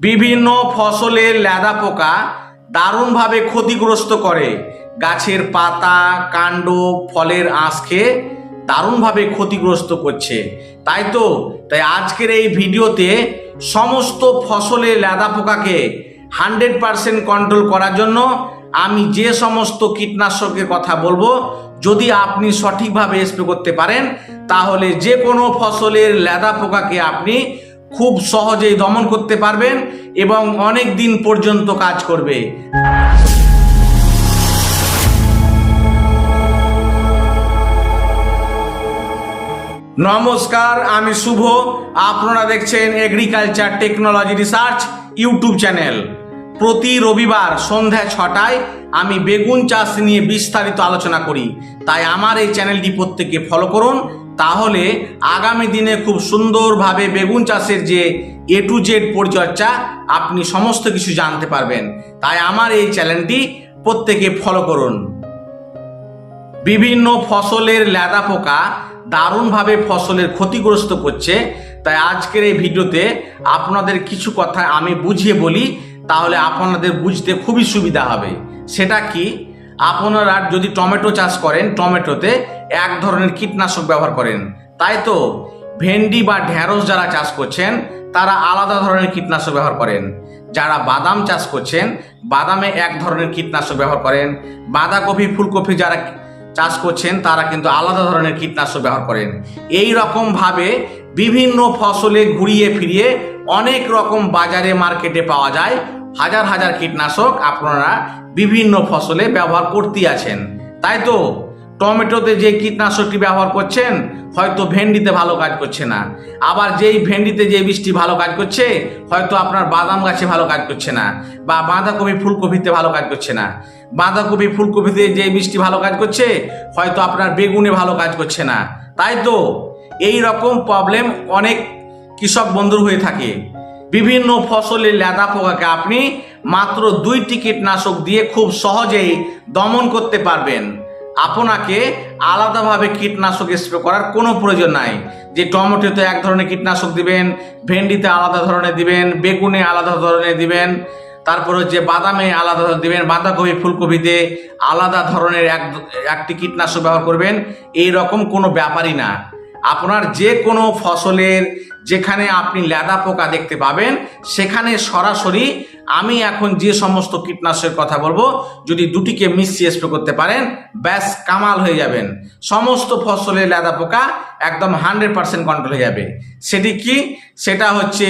বিভিন্ন ফসলের ল্যাদা পোকা দারুণভাবে ক্ষতিগ্রস্ত করে। গাছের পাতা, কাণ্ড, ফলের আঁশ খেয়ে দারুণভাবে ক্ষতিগ্রস্ত করছে। তাই তো? তাই আজকের এই ভিডিওতে সমস্ত ফসলের ল্যাদা পোকাকে হান্ড্রেড পারসেন্ট কন্ট্রোল করার জন্য আমি যে সমস্ত কীটনাশকের কথা বলব, যদি আপনি সঠিকভাবে স্প্রে করতে পারেন, তাহলে যে কোনো ফসলের ল্যাদা পোকাকে আপনি খুব সহজেই দমন করতে পারবেন এবং অনেক দিন পর্যন্ত কাজ করবে। নমস্কার, আমি শুভ। আপনারা দেখছেন agriculture technology research YouTube channel প্রতি রবিবার সন্ধ্যা ছটায় আমি বেগুন চাষ নিয়ে বিস্তারিত আলোচনা করি। তাই আমার এই চ্যানেলটি প্রত্যেকে ফলো করুন। তাহলে আগামী দিনে খুব সুন্দরভাবে বেগুন চাষের যে এ টু জেড পরিচর্যা, আপনি সমস্ত কিছু জানতে পারবেন। তাই আমার এই চ্যানেলটি প্রত্যেকে ফলো করুন। বিভিন্ন ফসলের ল্যাদা পোকা দারুণভাবে ফসলের ক্ষতিগ্রস্ত করছে। তাই আজকের এই ভিডিওতে আপনাদের কিছু কথা আমি বুঝিয়ে বলি, তাহলে আপনাদের বুঝতে খুবই সুবিধা হবে। সেটা কি? আপনারা যদি টমেটো চাষ করেন, টমেটোতে এক ধরনের কীটনাশক ব্যবহার করেন। তাই তো ভেন্ডি বা ঢ্যাঁড়স যারা চাষ করছেন, তারা আলাদা ধরনের কীটনাশক ব্যবহার করেন। যারা বাদাম চাষ করছেন, বাদামে এক ধরনের কীটনাশক ব্যবহার করেন। বাঁধাকপি, ফুলকপি যারা চাষ করছেন, তারা কিন্তু আলাদা ধরনের কীটনাশক ব্যবহার করেন। এই রকম ভাবে বিভিন্ন ফসলে ঘুরিয়ে ফিরিয়ে অনেক রকম বাজারে, মার্কেটে পাওয়া যায়। হাজার হাজার কীটনাশক আপনারা বিভিন্ন ফসলে ব্যবহার করতেই আছেন। তাই তো টমেটোতে যে কীটনাশকটি ব্যবহার করছেন, হয়তো ভেন্ডিতে ভালো কাজ করছে না। আবার যেই ভেন্ডিতে যে বৃষ্টি ভালো কাজ করছে, হয়তো আপনার বাদাম গাছে ভালো কাজ করছে না বা বাঁধাকপি ফুলকপিতে ভালো কাজ করছে না। বাঁধাকপি ফুলকপিতে যে বৃষ্টি ভালো কাজ করছে, হয়তো আপনার বেগুনে ভালো কাজ করছে না। তাই তো, এই রকম প্রবলেম অনেক কৃষক বন্ধুর হয়ে থাকে। বিভিন্ন ফসলের লেদা পোকাকে আপনি মাত্র দুইটি কীটনাশক দিয়ে খুব সহজেই দমন করতে পারবেন। আপনাকে আলাদাভাবে কীটনাশক স্প্রে করার কোনো প্রয়োজন নাই। যে টমেটোতে এক ধরনের কীটনাশক দিবেন, ভেন্ডিতে আলাদা ধরনের দিবেন, বেগুনে আলাদা ধরনের দিবেন, তারপর হচ্ছে বাদামে আলাদা দিবেন, বাঁধাকপি, ফুলকপিতে আলাদা ধরনের এক একটি কীটনাশক ব্যবহার করবেন, এই রকম কোনো ব্যাপারই না। আপনার যে কোনো ফসলের যেখানে আপনি লেদা পোকা দেখতে পাবেন, সেখানে সরাসরি আমি এখন যে সমস্ত কীটনাশকের কথা বলব, যদি দুটিকে মিশিয়ে স্প্রে করতে পারেন, ব্যাস কামাল হয়ে যাবেন। সমস্ত ফসলের লেদা পোকা একদম হান্ড্রেড পার্সেন্ট কন্ট্রোল হয়ে যাবে। সেটি কি? সেটা হচ্ছে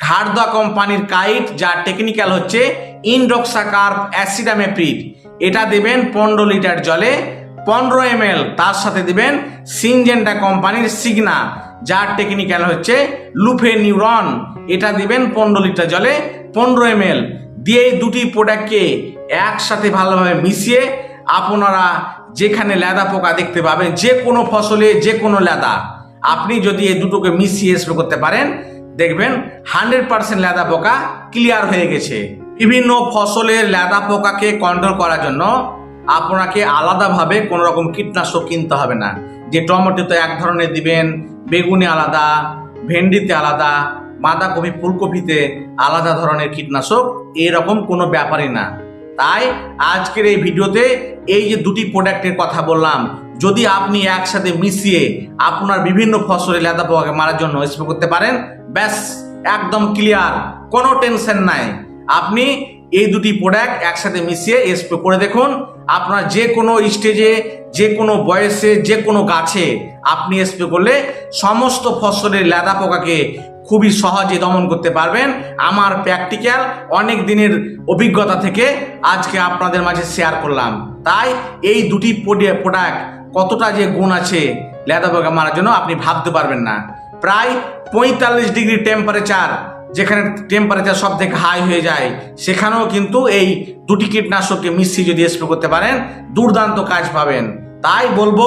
ঘাড়দা কোম্পানির কাইট, যা টেকনিক্যাল হচ্ছে ইনডক্সাকার্প অ্যাসিডামেপ্রিড এটা দেবেন পনেরো লিটার জলে পনেরো এম তার সাথে দিবেন সিনজেন্টা কোম্পানির সিগনা যার টেকনিক্যাল হচ্ছে লুফে নিউরন। এটা দিবেন পনেরো লিটার জলে পনেরো এম দিয়ে দুটি প্রোডাক্টকে একসাথে ভালোভাবে মিশিয়ে আপনারা যেখানে লেদা পোকা দেখতে পাবেন, যে কোনো ফসলে, যে কোনো লেদা, আপনি যদি এই দুটোকে মিশিয়ে স্প্রে করতে পারেন, দেখবেন হান্ড্রেড পার্সেন্ট লেদা পোকা ক্লিয়ার হয়ে গেছে। বিভিন্ন ফসলের লেদা পোকাকে কন্ট্রোল করার জন্য আপনাকে আলাদাভাবে কোনো রকম কীটনাশক কিনতে হবে না। যে টমেটো তো এক ধরনের দিবেন, বেগুনে আলাদা, ভেন্ডিতে আলাদা, বাঁধাকপি, ফুলকপিতে আলাদা ধরনের কীটনাশক, এরকম কোনো ব্যাপারই না। তাই আজকের এই ভিডিওতে এই যে দুটি প্রোডাক্টের কথা বললাম, যদি আপনি একসাথে মিশিয়ে আপনার বিভিন্ন ফসলে লেদা পোকাকে মারার জন্য স্প্রে করতে পারেন, ব্যাস, একদম ক্লিয়ার কোনো টেনশন নাই। আপনি এই দুটি প্রোডাক্ট একসাথে মিশিয়ে স্প্রে করে দেখুন। আপনার যে কোনো স্টেজে যে কোনো বয়সে, যে কোনো গাছে আপনি স্প্রে করলে সমস্ত ফসলের লেদা পোকাকে খুবই সহজে দমন করতে পারবেন। আমার প্র্যাকটিক্যাল অনেক দিনের অভিজ্ঞতা থেকে আজকে আপনাদের মাঝে শেয়ার করলাম। তাই এই দুটি প্রোডাক্ট কতটা যে গুণ আছে লেদা পোকা মারার জন্য আপনি ভাবতে পারবেন না। প্রায় পঁয়তাল্লিশ ডিগ্রি টেম্পারেচার যেখানে টেম্পারেচার সব থেকে হাই হয়ে যায়, সেখানেও কিন্তু এই দুটি কীটনাশককে মিশিয়ে যদি স্প্রে করতে পারেন, দুর্দান্ত কাজ পাবেন। তাই বলব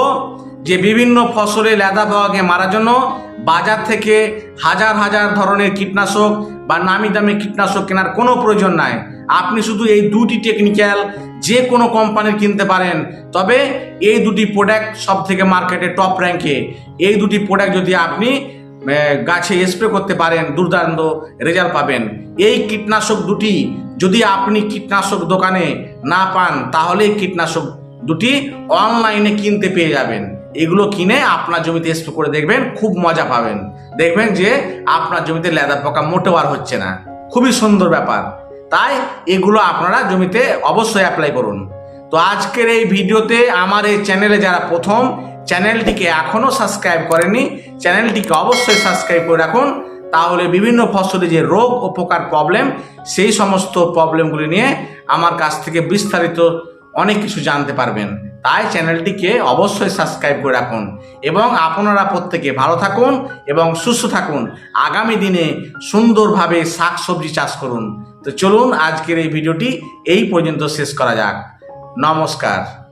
যে বিভিন্ন ফসলে লেদা পোকাকে মারার জন্য বাজার থেকে হাজার হাজার ধরনের কীটনাশক বা নামি দামি কীটনাশক কেনার কোনো প্রয়োজন নাই। আপনি শুধু এই দুটি টেকনিক্যাল যে কোনো কোম্পানির কিনতে পারেন। তবে এই দুটি প্রোডাক্ট সব থেকে মার্কেটে টপ র্যাঙ্কে এই দুটি প্রোডাক্ট যদি আপনি গাছে স্প্রে করতে পারেন, দুর্দান্ত রেজাল্ট পাবেন। এই কীটনাশক দুটি যদি আপনি কীটনাশক দোকানে না পান, তাহলে কীটনাশক দুটি অনলাইনে কিনতে পেয়ে যাবেন। এগুলো কিনে আপনার জমিতে স্প্রে করে দেখবেন, খুব মজা পাবেন। দেখবেন যে আপনার জমিতে লেদা পোকা মোটেও আর হচ্ছে না। খুবই সুন্দর ব্যাপার। তাই এগুলো আপনারা জমিতে অবশ্যই অ্যাপ্লাই করুন। তো আজকের এই ভিডিওতে আমার এই চ্যানেলে যারা প্রথম চ্যানেলটিকে এখনও সাবস্ক্রাইব করেনি চ্যানেলটিকে অবশ্যই সাবস্ক্রাইব করে রাখুন, তাহলে বিভিন্ন ফসলে যে রোগ ও প্রবলেম সেই সমস্ত প্রবলেমগুলি নিয়ে আমার কাছ থেকে বিস্তারিত অনেক কিছু জানতে পারবেন। তাই চ্যানেলটিকে অবশ্যই সাবস্ক্রাইব করে রাখুন এবং আপনারা প্রত্যেকে ভালো থাকুন এবং সুস্থ থাকুন। আগামী দিনে সুন্দরভাবে শাক সবজি চাষ করুন। তো চলুন আজকের এই ভিডিওটি এই পর্যন্ত শেষ করা যাক। নমস্কার।